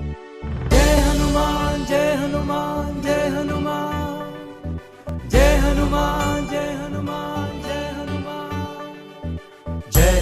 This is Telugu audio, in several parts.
जय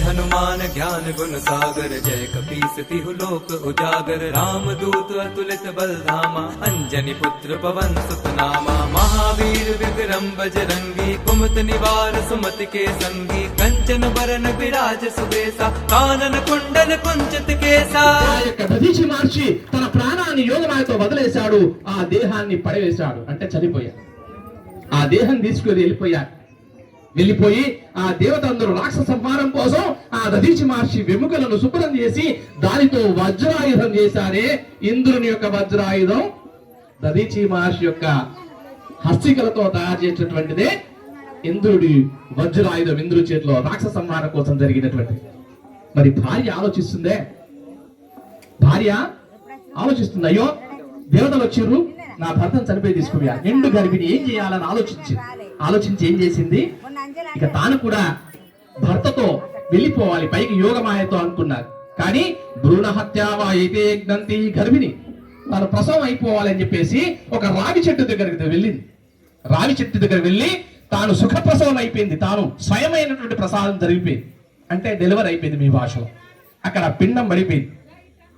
हनुमान ज्ञान गुण सागर जय कपीस तिहु लोक उजागर राम दूत अतुलित बलधामा अंजनी पुत्र पवन सुत नामा महावीर विक्रम बजरंगी कुमत निवार सुमति के संगी कंचन बरन विराज सुबेसा कानन कुंडल कुंचित केसा ఆ యొక్క దధీచి మార్చి తన ప్రాణాన్ని యోగమాయతో వదిలేశాడు ఆ దేహాన్ని పడవేశాడు అంటే చనిపోయాడు ఆ దేహం తీసుకుని వెళ్ళిపోయాడు వెళ్ళిపోయి ఆ దేవతందరూ రాక్షస సంహారం కోసం ఆ దధీచి మహర్షి వెముకలను శుభ్రం చేసి దానితో వజ్రాయుధం చేశారే ఇంద్రుని యొక్క వజ్రాయుధం. దధీచి మహర్షి యొక్క హస్తికలతో తయారు చేసినటువంటిదే ఇంద్రుడి వజ్రాయుధం ఇంద్రుడి చేతిలో రాక్షస సంహారం కోసం జరిగినటువంటిది. మరి భార్య ఆలోచిస్తుందే? భార్య ఆలోచిస్తుంది? అయ్యో దేవతలు వచ్చిర్రు నా భర్తను చనిపోయి తీసుకుపోయా. నిండు గర్భిణి ఏం చేయాలని ఆలోచించి ఆలోచించి ఏం చేసింది? ఇక తాను కూడా భర్తతో వెళ్ళిపోవాలి పైకి యోగమాయతో అనుకున్నారు కానీ భ్రూణ హత్యావా అయితే యజ్ఞంతి గర్భిణి. తను ప్రసవం అయిపోవాలని చెప్పేసి ఒక రావి చెట్టు దగ్గరికి వెళ్ళింది. రావి చెట్టు దగ్గర వెళ్ళి తాను సుఖ ప్రసవం అయిపోయింది. తాను స్వయమైనటువంటి ప్రసాదం జరిగిపోయింది. అంటే డెలివరీ అయిపోయింది మీ భాషలో. అక్కడ పిండం పడిపోయింది.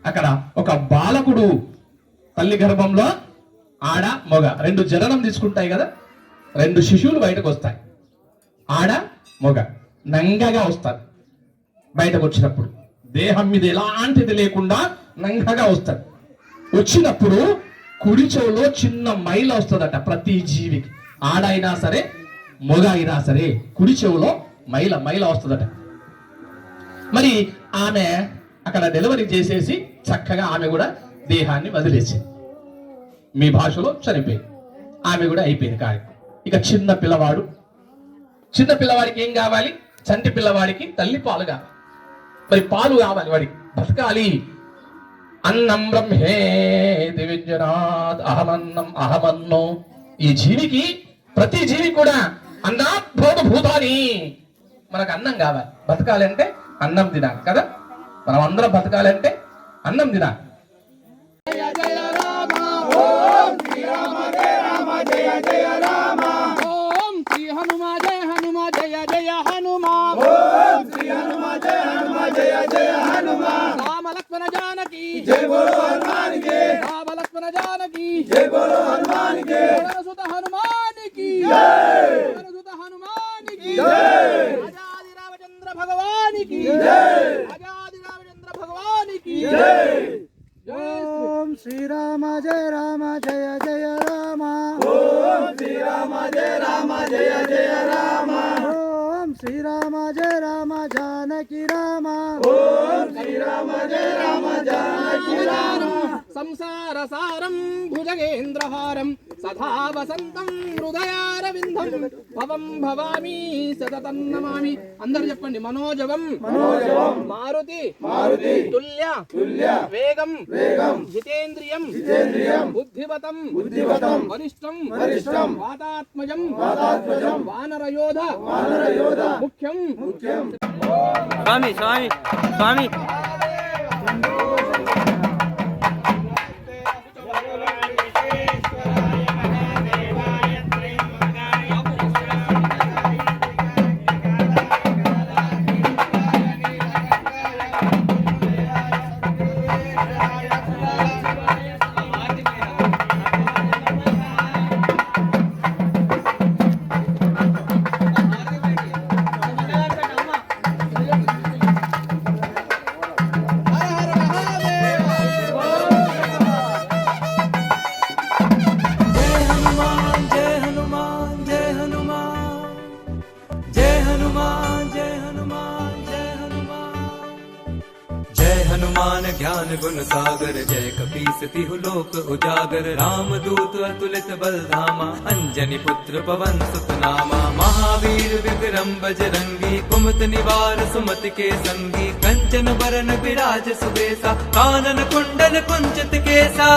అక్కడ ఒక బాలకుడు తల్లి గర్భంలో ఆడ మొగ. రెండు జననం తీసుకుంటాయి కదా? రెండు శిశువులు బయటకు వస్తాయి. ఆడ మొగ నంగగా వస్తారు బయటకు వచ్చినప్పుడు దేహం మీద ఎలాంటిది లేకుండా నంగగా వస్తారు వచ్చినప్పుడు కుడి చెవులో చిన్న మైల వస్తుందట ప్రతి జీవికి. ఆడైనా సరే మొగ అయినా సరే కుడి చెవులో మైల మైల వస్తుందట. మరి ఆమె అక్కడ డెలివరీ చేసేసి చక్కగా ఆమె కూడా దేహాన్ని వదిలేసింది. మీ భాషలో చనిపోయింది. ఆమె కూడా అయిపోయింది కార్యక్రమం ఇక చిన్న పిల్లవాడు చిన్న పిల్లవాడికి ఏం కావాలి? చంటి పిల్లవాడికి తల్లి పాలు కావాలి. మరి పాలు కావాలి వాడికి. బతకాలి. అన్నం బ్రహ్మే దివ్యనాథ్ అహమన్నం అహమన్నో. ఈ జీవికి ప్రతి జీవి కూడా అన్నాభోగ భూతాని మనకు అన్నం కావాలి. బతకాలంటే అన్నం తినాలి కదా? మనం అందరం బతకాలంటే అన్నం తినాలి. ఓం రామ లక్ష్మణ జానకి. జయ బోలో హనుమాన్కి రామ లక్ష్మణ జానకి. జయ బోలో హనుమాన్కి సుత హనుమాన్కి జయ సుత హనుమాన్కి అజాది రామచంద్ర భగవాన్కి రామచంద్ర భగవాన్కి ఓం శ్రీరామ జయ రామ జయ జయ రామ. ఓం శ్రీరామ జయ రామ జయ జయ రామ. ఓం శ్రీరామ జయ రామ జానకి రామ. ఓం శ్రీరామ జయ రామ జానకి రామ. సంసార సారం భుజగేంద్రహారం సదా వసంతం హృదయారవిందం. భవం భవామి సతతం నమామి. అందరు చెప్పండి మనోజవం. మనోజవం. మారుతి. మారుతి. తుల్య. తుల్య. వేగం. వేగం. జితేంద్రియం. జితేంద్రియం. బుద్ధివతం బుద్ధివతం వరిష్టం. వరిష్టం. వాతాత్మజం. వాతాత్మజం. వానరయోధ ಯೋಧ. ಮುಖ್ಯಂ ಸ್ವಾಮಿ ಸ್ವಾಮಿ ಸ್ವಾಮಿ. हनुमान ज्ञान गुण सागर, जय कपीस तिहु लोक उजागर। राम दूत अतुलित बल धामा अंजनी पुत्र पवन सुत नामा महावीर विक्रम बजरंगी कुमत निवार सुमत के संगी। कंचन बरन विराज सुबेसा, कानन कुंडल कुंचित केसा।